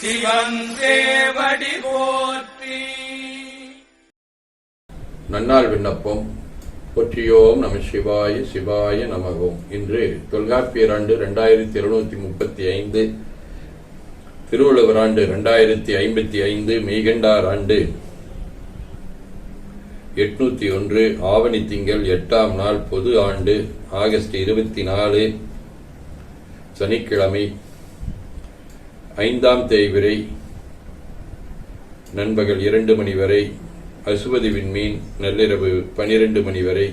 சிவன் போற்றி. நன்னாள் விண்ணப்பம். போற்றியோம் நம சிவாய சிவாய நமகோம். இன்று தொல்காப்பியர் ஆண்டு இரண்டாயிரத்தி இருநூத்தி முப்பத்தி ஐந்து திருவள்ளுவர் ஆண்டு இரண்டாயிரத்தி ஐம்பத்தி ஐந்து மெய்கண்டார் ஆண்டு எட்நூத்தி ஒன்று ஆவணி திங்கள் எட்டாம் நாள் பொது ஆண்டு ஆகஸ்ட் இருபத்தி நாலு சனிக்கிழமை ஐந்தாம் தேய்விரை நண்பகல் இரண்டு மணி வரை அசுவதி விண்மீன் நள்ளிரவு பனிரெண்டு மணி வரை.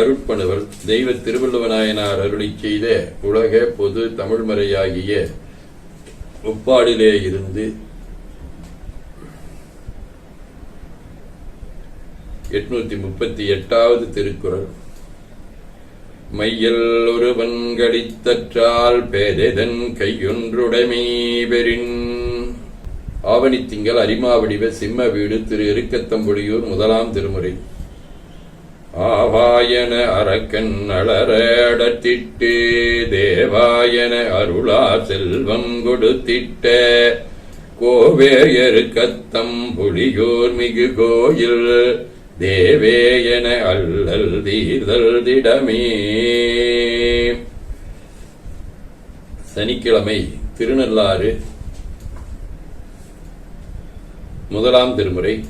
அருட்பணுவல் தெய்வ திருவள்ளுவநாயனார் அருளி செய்த உலக பொது தமிழ்மறையாகிய ஒப்பாடிலே இருந்து எட்நூத்தி முப்பத்தி எட்டாவது திருக்குறள். மையல் ஒருவன் கடித்தற்றால் பேதெதன் கையொன்றுடைமை பெறின். ஆவணித்திங்கள் அரிமாவடிவ சிம்ம வீடு திரு எருக்கத்தம்புடியூர் முதலாம் திருமுறை. ஆவாயன அரக்கன் அலரடத்திட்டு தேவாயன அருளா செல்வம் கொடுத்திட்ட. கோவேயருக்கத்தம் புலியோர் மிகு கோயில் தேவே என அல்லல் தீர்தல் திடமே. சனிக்கிழமை திருநள்ளாறு. முதலாம் திருமுறை.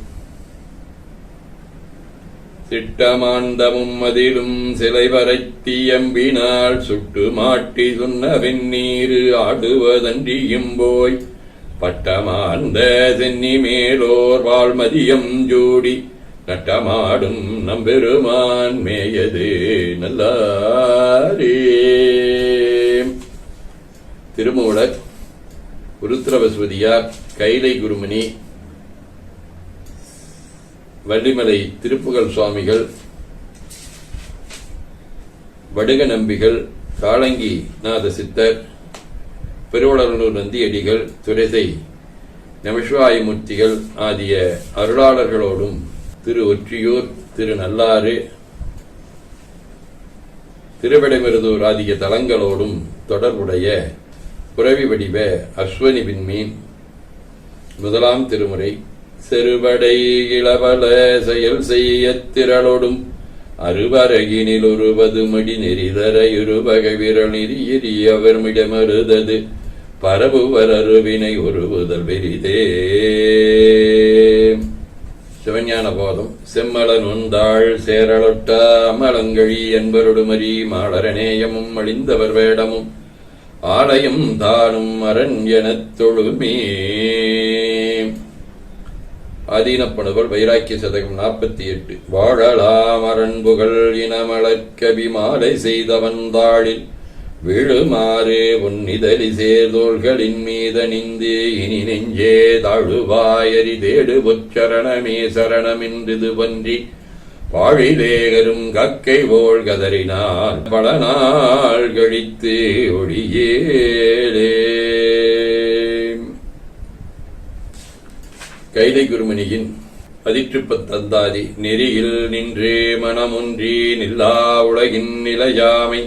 திட்டமாண்டமும் அதிலும் சிலை வரைத்தியம்பினால் சுட்டு மாட்டி சொன்ன வெந்நீரு ஆடுவதன்றியும் போய் பட்டமார்ந்த சென்னி மேலோர் வாழ்மதியம் ஜூடி. நட்டமாடும் நம்பெருமான் மேயது நல்லாரே. திருமூலர் உருத்திரவஸ்வதியார் கைலை குருமணி வள்ளிமலை திருப்புகழ் சுவாமிகள் வடுக நம்பிகள் காளங்கி நாத சித்தர் பெருவளர்னூர் நந்தியடிகள் துரைசை நமசிவாயமூர்த்திகள் ஆகிய அருளாளர்களோடும் திரு ஒற்றியூர் திரு நல்லாறு திருவிடைமருதூர் ஆகிய தலங்களோடும் தொடர்புடைய புறவி வடிவ அஸ்வனி விண்மீன் முதலாம் திருமுறை. செருபடை இளவல செயல் செய்ய திரளோடும் அருவரகினில் ஒருவது மடி நெறிதர இருவக விரல் நெறி அவர் மிடமருதது. பரவுவர் அருவினை ஒருவுதல் பெரிதே சிவஞான போதம் செம்மலன் உந்தாள் சேரலொட்ட அமலங்கழி என்பருடுமரி மாடரநேயமும் அழிந்தவர் வேடமும். ஆலயம் தானும் அரண் எனத் தொழுமே. ஆதீனப்பணுவல் வைராக்கிய சதகம் நாற்பத்தி எட்டு வாழலாம் அரண்புகள் இனமலர்கவி மாலை செய்தவன் தாளில். விழுமாறு உன்னிதலி சேர்தோள்களின் மீதணிந்து இனி நெஞ்சே தாழுவாயரி தேடு பொச்சரணமே சரணமின்றிது பன்றி வாழிலேகரும் கக்கை போல் கதறினால் பல நாள் கழித்து ஒளியேலே கைலை குருமணியின் பதிற்றுப்பத்தந்தாதி நெறியில் நின்றே மனமொன்றி நில்லா உலகின் நிலையாமை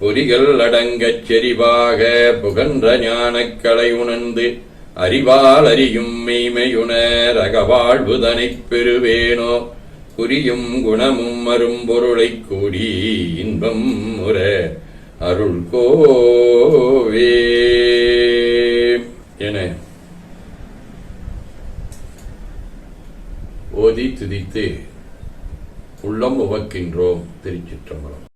பொறிகள் அடங்கச் செறிவாக புகன்ற ஞானக்கலை உணர்ந்து அறிவால் அறியும் மெய்மையுணர் அகவாழ்வுதனைப் பெறுவேனோ? புரியும் குணமும் அரும்பொருளைக் கூடி இன்பம் முற அருள் கோவே. என ஓதி துதித்து உள்ளம் உவக்கின்றோம் திருச்சிற்றம்பலம்.